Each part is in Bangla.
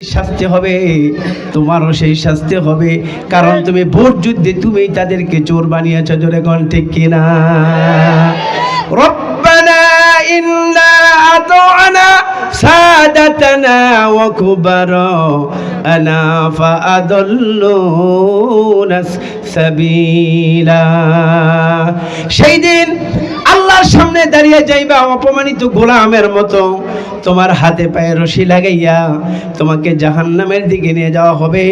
শাস্তি হবে, তোমারও সেই শাস্তি হবে। কারণ তুমি ভোট যুদ্ধে তুমি তাদেরকে চোর বানিয়েছ, জোরে গণ থেকে কিনা রব্বানা সেই দিন আল্লাহর সামনে দাঁড়িয়ে যাইবা, অপমানিত গোলামের মতো। তোমার হাতে পায়ে রশি লাগাইয়া তোমাকে জাহান্নামের দিকে নিয়ে যাওয়া হবে।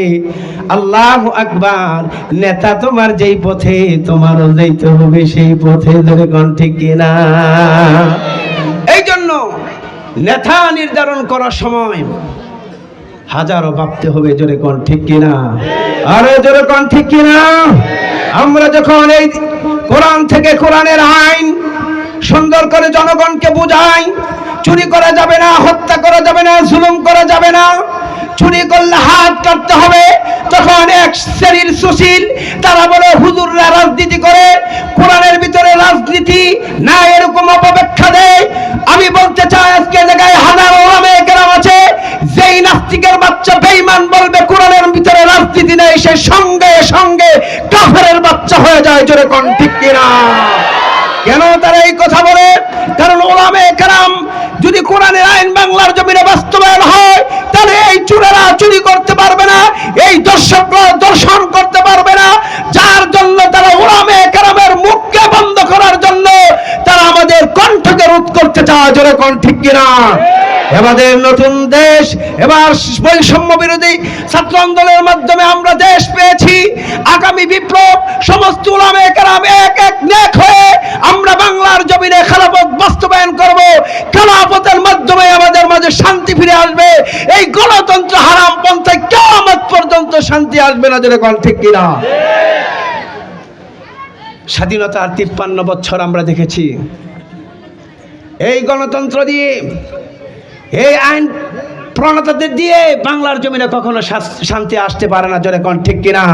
আল্লাহ আকবার, নেতা তোমার যেই পথে, তোমারও যাইতে হবে সেই পথে। ধরে কোন ঠিক কিনা এই জন্য নেতা নির্ধারণ করার সময় হাজারো ভাবতে হবে, জোরে কোন ঠিক কিনা আরে জোরে কোন ঠিক কিনা আমরা যখন এই কোরআন থেকে কোরআনের আইন সুন্দর করে জনগণকে বোঝাই, চুরি করা যাবে না, হত্যা করা যাবে না, জুলুম করা যাবে না। চুরি করলে হাত কাটতে হবে। তখন এক শ্রেণির সুশীল, তারা বলে, হুজুররা রাজনীতি করে, কোরআনের ভিতরে রাজনীতি না, এরকম অপব্যাখ্যা দেয় আমি বলতে চাই, আজকে জায়গায় হাজারো কেরাম আছে, যেই নাস্তিকের বাচ্চা বেঈমান বলবে, কোরআনের ভিতরে রাজনীতি নেই, সে সঙ্গে সঙ্গে কাফেরের বাচ্চা হয়ে যায়, জোরে কোন, ঠিক কিনা? কেন তারা এই কথা বলে? কারণ ওলামে কারাম যদি কোরআনের আইন বাংলার জমিনে বাস্তবায়ন হয়, তাহলে এই চুরেরা চুরি করতে পারবে না, এই দর্শক দর্শন করতে পারবে না। যার জন্য তারা ওলামে কারামের মুখকে বন্ধ করার জন্য তারা আমাদের কণ্ঠকে রোধ করতে চায়। জোরে কণ্ঠিক ঠিক কিনা? আমাদের নতুন দেশ, এবার বৈষম্য বিরোধী ছাত্র আন্দোলনের মাধ্যমে আমরা দেশ পেয়েছি। আগামী বিপ্লব, সমস্ত উলামে কেরাম এক এক নেক হয়ে আমরা বাংলার জমিনে খেলাফত বাস্তবায়ন করব। খেলাফতের মাধ্যমে আমাদের মাঝে শান্তি ফিরে আসবে। এই গণতন্ত্র হারাম পন্থায় কেমন পর্যন্ত শান্তি আসবে না যেটা কোন ঠিক কিনা? স্বাধীনতার তিপ্পান্ন বছর আমরা দেখেছি। এই গণতন্ত্র দিয়ে এই আইন প্রণতাদের দিয়ে বাংলার জমিনে কখনো শান্তি আসতে পারে না, জোরে কোন ঠিক কিনা?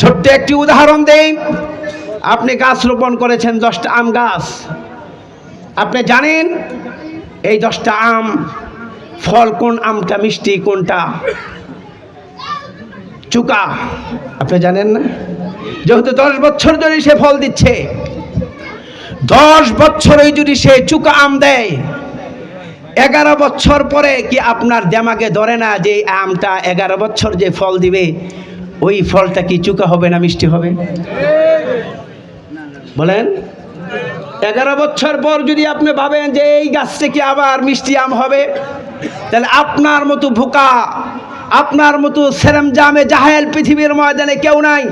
ছোট্ট একটি উদাহরণ দেই। আপনি গাছ রোপণ করেছেন, দশটা আম গাছ। আপনি জানেন এই দশটা আম, ফল কোন আমটা মিষ্টি, কোনটা চুকা? আপনি জানেন না? যেহেতু দশ বছর ধরে সে ফল দিচ্ছে, দশ বছরে যদি সে চুকা আম দেয় এগারো বছর পরে কি আপনার দেমাগে ধরে না যে আমটা এগারো বছর যে ফল দিবে, ওই ফলটা কি চুকা হবে না মিষ্টি হবে? বলেন। এগারো বছর পর যদি আপনি ভাবেন যে এই গাছটা কি আবার মিষ্টি আম হবে, তাহলে আপনার মতো ভোকা, আপনার মতো সেরেম জামে জাহেল পৃথিবীর ময়দানে কেউ নাই।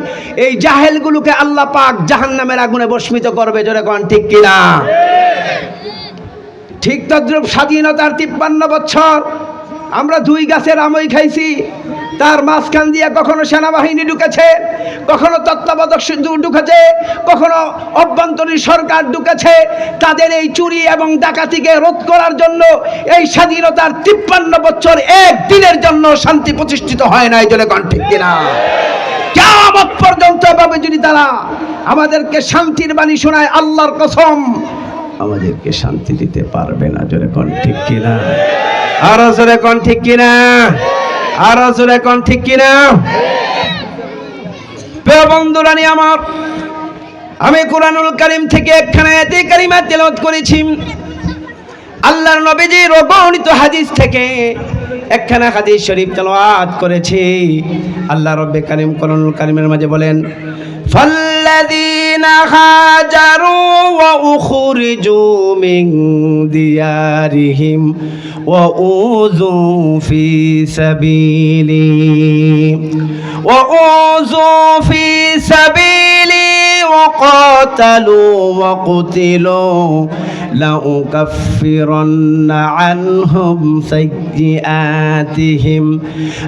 এই জাহেলগুলোকে আল্লাহ পাক জাহান্নামের আগুনে বস্মিত করবে, জোরে কোন ঠিক কিনা? ঠিক তদ্রুপ স্বাধীনতার তিপ্পান্ন বছর আমরা দুই গাছের আমই খাইছি। তার মাঝখান দিয়ে কখনো সেনাবাহিনী ঢুকেছে, কখনো তত্ত্বাবধায়ক শুধু ঢুকেছে, কখনো অভ্যন্তরীণ সরকার ঢুকেছে। তাদের এই চুরি এবং ডাকাতিকে রোধ করার জন্য এই স্বাধীনতার তিপ্পান্ন বছর এক দিনের জন্য শান্তি প্রতিষ্ঠিত হয় না এই কন ঠিক কিনা? কেমন পর্যন্ত এভাবে যদি তারা আমাদেরকে শান্তির বাণী শোনায় আল্লাহর কসম আমাদেরকে শান্তি দিতে পারবে না। জোরে কোন, ঠিক কিনা? আরও জোরে কোন, ঠিক কিনা? আরও জোরে কোন, ঠিক কিনা? বন্ধুরা আমার, আমি কোরআনুল কারিম থেকে একখানা এতে কারিমা তেলাওয়াত করেছি। আল্লাহর নবীজির অগণিত হাদিস থেকে একখানা হাদিস শরীফ তেলাওয়াত করেছি। আল্লাহ রব্বে কারিম কোরআনুল কারিমের মাঝে বলেন فالذين هاجروا وأخرجوا من ديارهم وأوذوا في سبيلي وأوذوا في سبيلي وقاتلوا وقتلوا لأكفرن عنهم سيئاتهم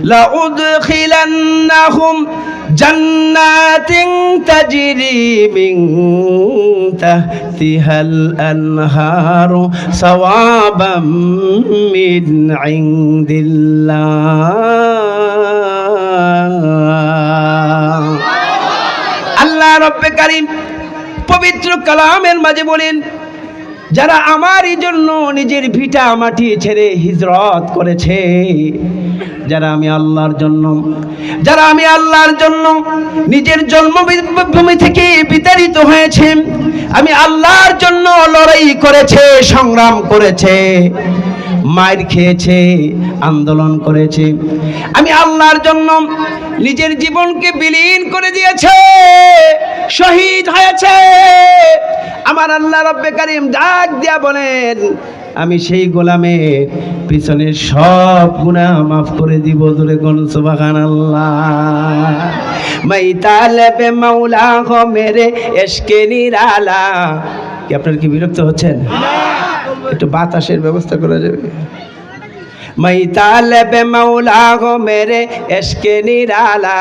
لأدخلنهم جنات تجري من تحتها الأنهار ثوابا من عند الله. রব্বে কারিম পবিত্র কালামের মাঝে বলেন, যারা আমারই জন্য নিজের ভিটা মাটি ছেড়ে হিজরত করেছে, যারা আমি আল্লাহর জন্য, যারা আমি আল্লাহর জন্য নিজের জন্মভূমি থেকে বিতাড়িত হয়েছে, আমি আল্লাহর জন্য লড়াই করেছে, সংগ্রাম করেছে মায়ের খেয়েছে, আন্দোলন করেছে। আমি আল্লাহর জন্য নিজের জীবনকে বিলীন করে দিয়েছে, শহীদ হয়েছে। আমার আল্লাহ রব্বে কারিম ডাক দিয়া বলেন, আমি সেই গোলামের পিছনের সব গুনাহ মাফ করে দিব দূরে কোন সুবাহান আল্লাহ মাই তালেবে মাওলা গো মেরে এসকে নিরালা। কি আপনার কি বিরক্ত হচ্ছেন? একটু বাতাসের ব্যবস্থা করা যাবে। मैं तालब मौला हो मेरे इश्क निराला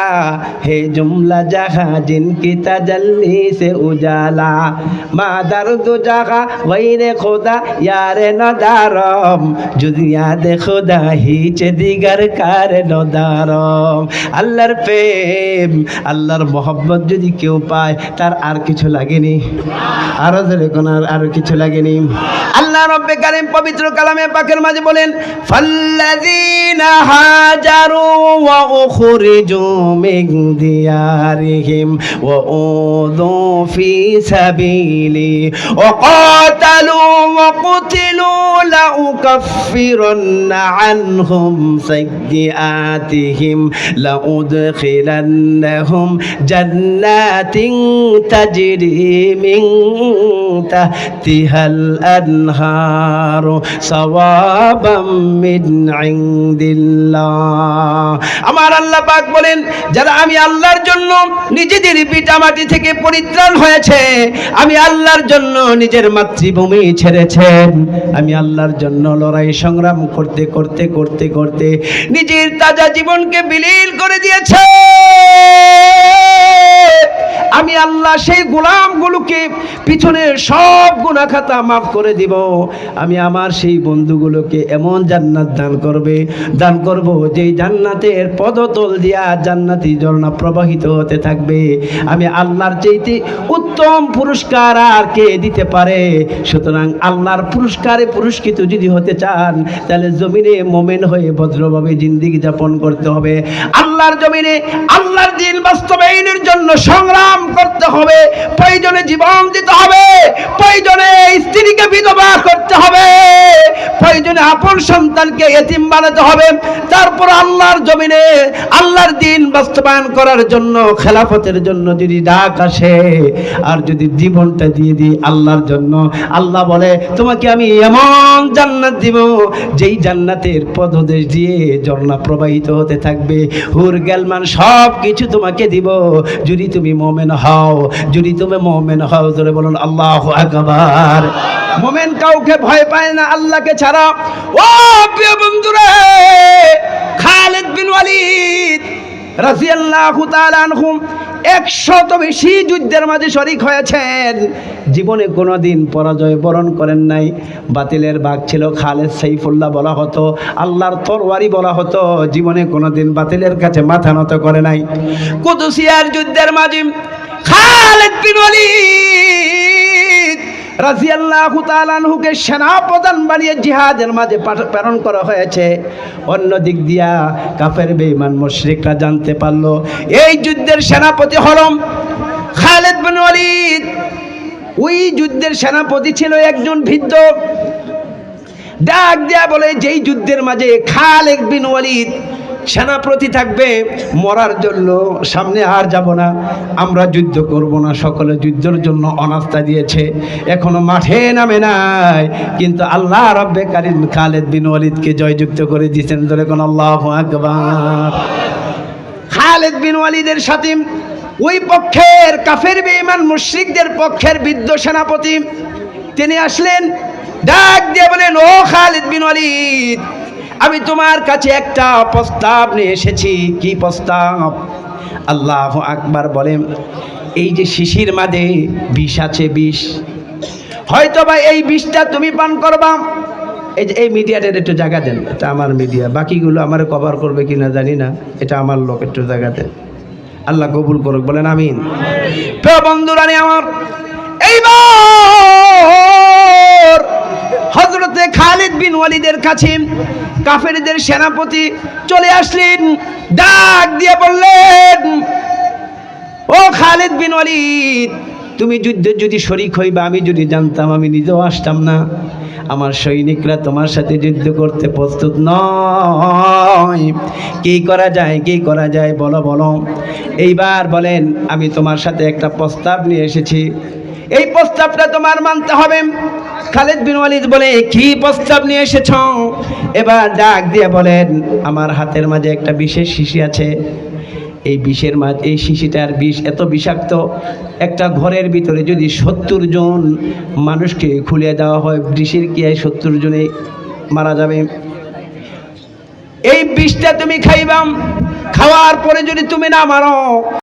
है जुमला जहाँ जिनकी तजल्ली से उजाला मा दर्द जहाँ वैर खुदा यार नदारम যদি ইয়াদ খোদা হিচ দিগার কার নদারম আল্লাহর প্রেম আল্লাহর মোহব্বত যদি কেউ পায় তার আর কিছু লাগেনি আরো জোরে কোন আর আরো কিছু লাগেনি আল্লাহ রব্বে কারিম পবিত্র কালামে পাকের মাঝে বলেন ফাল্লাযীনা হাজারু ওয়া উখরিজু মিন দিয়ারিহিম ওয়া উযু ফি সাবিলি ওয়া কাতালু ওয়া কুতিলু লাউকাফিরান্না আনহুম সাইয়্যাতিহিম লাউদখিলান্নাহুম জান্নাতিন তাজরি মিন তাহতিহাল আনহার সওয়াবাম মিন ইনদিল্লাহ আমার আল্লাহ পাক বলেন, যারা আমি আল্লাহর জন্য নিজেদের পিতামাটি থেকে পরিত্রাণ হয়েছে, আমি আল্লাহর জন্য নিজের মাতৃভূমি ছেড়েছেন। আমি আল্লাহর জন্য লড়াই সংগ্রাম করতে করতে করতে করতে নিজের তাজা জীবনকে বিলীন করে দিয়েছে। আমি আল্লাহ সেই গোলামগুলোকে পিছনের সব গুনাহ খাতা মাফ করে দিব। আমি আমার সেই বন্ধুগুলোকে এমন জান্নাত দান করবে, দান করব যেই জান্নাতের পদতল দিয়া জান্নাতি ঝর্ণা প্রবাহিত হতে থাকবে। আমি আল্লাহর চাইতে উত্তম পুরস্কার আর কে দিতে পারে? সুতরাং আল্লাহর পুরস্কারে পুরস্কৃত যদি হতে চান, তাহলে জমিনে মোমেন হয়ে ভদ্রভাবে জিন্দিগি যাপন করতে হবে। আল্লাহর জমিনে, আল্লাহর দিন বাস্তবায়নের জন্য সংগ্রাম করতে হবে, প্রয়োজনে জীবন দিতে হবে, প্রয়োজনে স্ত্রীকে বিধবা করতে হবে, প্রয়োজনে আপন সন্তানকে এতিম বানাতে হবে। তারপর আল্লাহর জমিনে, আল্লাহর দিন বাস্তবায়ন করার জন্য, খেলাফতের জন্য যদি ডাক আসে, আর যদি জীবনটা দিয়ে দিই আল্লাহর জন্য, আল্লাহ বলে, তোমাকে আমি এমন জান্নাত দিব। যেই জান্নাতের পদদেশ দিয়ে ঝর্ণা প্রবাহিত হতে থাকবে, হুর গেলমান সব কিছু তোমাকে দিব। যদি তুমি মোমেন হও, যদি তুমি মোমেন হও ধরে বলুন, আল্লাহ আকবার। মোমেন কাউকে ভয় পায় না, আল্লাহকে ছাড়া। ও প্রিয় বন্ধুরা, খালিদ বিন ওয়ালিদ রাজিয়াল্লাহু তাআলা আনহুম একশত বেশি যুদ্ধের মাঝে শরিক হয়েছেন। জীবনে কোনো দিন পরাজয় বরণ করেন নাই। বাতিলের বাঘ ছিল খালেদ সাইফুল্লাহ বলা হতো, আল্লাহর তরওয়ারি বলা হতো, জীবনে কোনো দিন বাতিলের কাছে মাথা নত করে নাই। কুদুসিয়ার যুদ্ধের মাঝে খালেদ বিন ওয়ালিদ রাজিয়াল্লাহু তাআলাহুকে সেনা প্রধান বানিয়ে জিহাদের মাঝে প্রেরণ করা হয়েছে। অন্য দিক দিয়া কাফের, বেঈমান, মুশরিকরা জানতে পারল, এই যুদ্ধের সেনাপতি হলম খালেদ বিন ওয়ালিদ। ওই যুদ্ধের সেনাপতি ছিল একজন বৃদ্ধ ডাক দেয়া বলে, যেই যুদ্ধের মাঝে খালেদ বিন ওয়ালিদ সেনাপতি থাকবে, মরার জন্য সামনে আর যাব না। আমরা যুদ্ধ করব না, সকলে যুদ্ধের জন্য অনাস্থা দিয়েছে। এখনও মাঠে নামে নাই, কিন্তু আল্লাহ রব্বে কারিম খালেদ বিন ওয়ালিদকে জয়যুক্ত করে দিয়েছেন ধরে কোন আল্লাহ আকবার। খালেদ বিন ওয়ালিদের সাথে ওই পক্ষের কাফের বেঈমান মুশরিকদের পক্ষের বৃদ্ধ সেনাপতি, তিনি আসলেন, ডাক দিয়ে বলেন, ও খালিদ বিন ওয়ালিদ আমি তোমার কাছে একটা প্রস্তাব নিয়ে এসেছি। কি প্রস্তাব? আল্লাহ আকবার বলেন, এই যে শিশির মাঝে বিষ আছে, বিষ। হয়তো বা এই বিষটা তুমি পান করবা। এই যে, এই মিডিয়াটার একটু জায়গা দেন। এটা আমার মিডিয়া। বাকিগুলো আমার কভার করবে কি না জানি না। এটা আমার লোক, একটু জায়গা দেন। আল্লাহ কবুল করুক, বলেন আমিন। প্রিয় বন্ধুরানি আমার, এইবার হজরত খালিদ বিন ওয়ালিদের কাছে কাফেরদের সেনাপতি চলে আসলেন, ডাক দিয়ে বললেন, ও খালিদ বিন ওয়ালিদ, তুমি যুদ্ধে যদি শরিক হইবা, আমি যদি জানতাম, আমি নিজেও আসতাম না। আমার সৈনিকরা তোমার সাথে যুদ্ধ করতে প্রস্তুত নয়। কি করা যায়, কি করা যায়, বলো বলো। এইবার বলেন, আমি তোমার সাথে একটা প্রস্তাব নিয়ে এসেছি। এই প্রস্তাবটা তোমার মানতে হবে। খালেদ বিন ওয়ালিদ বলে, কি প্রস্তাব নিয়ে এসেছ? এবার ডাক দিয়ে বলেন, আমার হাতের মাঝে একটা বিশেষ শিশি আছে। এই বিষের মাঝ এই শিশিটার বিষ এত বিষাক্ত, একটা ঘরের ভিতরে যদি সত্তর জন মানুষকে খুলে দেওয়া হয়, বিষের কি সত্তর জনে মারা যাবে? এই বিষটা তুমি খাইবাম। খাওয়ার পরে যদি তুমি না মারো